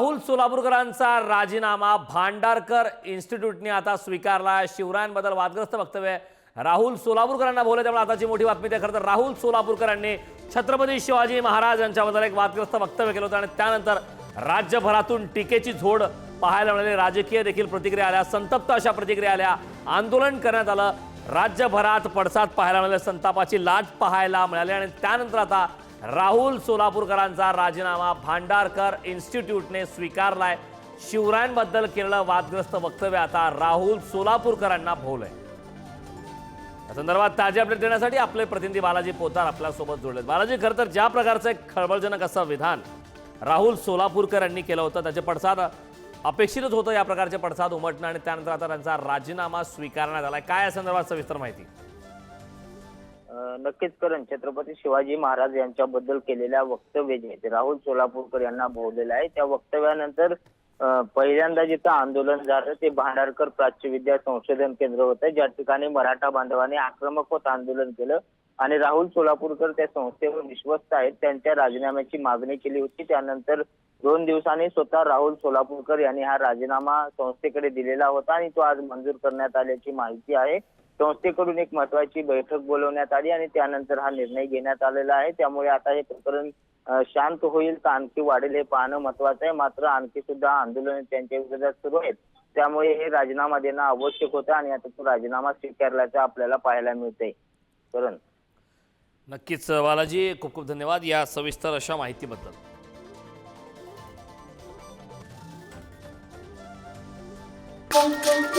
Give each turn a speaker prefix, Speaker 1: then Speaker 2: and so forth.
Speaker 1: राहुल सोलापूरकरांचा राजीनामा भांडारकर इन्स्टिट्यूटने आता स्वीकारला. शिवरायांबद्दल वादग्रस्त वक्तव्य आहे. राहुल सोलापूरकरांना बोलले त्यामुळे आताची मोठी बातमी ते खरं तर राहुल सोलापूरकरांनी छत्रपती शिवाजी महाराज यांच्याबद्दल एक वादग्रस्त वक्तव्य केलं होतं आणि त्यानंतर राज्यभरातून टीकेची झोड पाहायला मिळाली. राजकीय देखील प्रतिक्रिया आल्या. संतप्त अशा प्रतिक्रिया आल्या. आंदोलन करण्यात आलं. राज्यभरात पडसाद पाहायला मिळाले. संतापाची लाट पाहायला मिळाली आणि त्यानंतर आता राहुल सोलापूरकरांचा राजीनामा भांडारकर इन्स्टिट्यूटने स्वीकारलाय. शिवरायांबद्दल केलेलं वादग्रस्त वक्तव्य आता राहुल सोलापूरकरांना भोवलंय. या संदर्भात ताजे अपडेट देण्यासाठी आपले प्रतिनिधी बालाजी पोतार आपल्यासोबत जोडलेत. बालाजी खरं तर ज्या प्रकारचं एक खळबळजनक असं विधान राहुल सोलापूरकर यांनी केलं होतं त्याचे पडसाद अपेक्षितच होतं या प्रकारचे पडसाद उमटणं आणि त्यानंतर आता त्यांचा राजीनामा स्वीकारण्यात आलाय. काय या संदर्भात सविस्तर माहिती?
Speaker 2: नक्कीच करण छत्रपती शिवाजी महाराज यांच्याबद्दल केलेल्या वक्तव्य जे ते राहुल सोलापूरकर यांना भोवलेलं आहे. त्या वक्तव्यानंतर पहिल्यांदा जिथं आंदोलन झालं ते भांडारकर प्राच्यविद्या संशोधन केंद्र होतं ज्या ठिकाणी मराठा बांधवांनी आक्रमक होत आंदोलन केलं. आणि राहुल सोलापूरकर त्या संस्थेवर विश्वस्त आहेत. त्यांच्या राजीनाम्याची मागणी केली होती. त्यानंतर दोन दिवसांनी स्वतः राहुल सोलापूरकर यांनी हा राजीनामा संस्थेकडे दिलेला होता आणि तो आज मंजूर करण्यात आल्याची माहिती आहे. संस्थेकडून एक महत्वाची बैठक बोलवण्यात आली आणि त्यानंतर हा निर्णय घेण्यात आलेला आहे. त्यामुळे आता हे प्रकरण शांत होईल का? आणखी वाढेल हे पाहणं महत्वाचं आहे. मात्र आणखी सुद्धा आंदोलन त्यांच्या विरोधात सुरू आहेत. त्यामुळे हे राजीनामा देणं आवश्यक होतं आणि आता तो राजीनामा स्वीकारल्याचं आपल्याला पाहायला मिळतंय. करण.
Speaker 1: नक्कीच बालाजी खूप खूप धन्यवाद या सविस्तर अशा माहितीबद्दल. Thank you.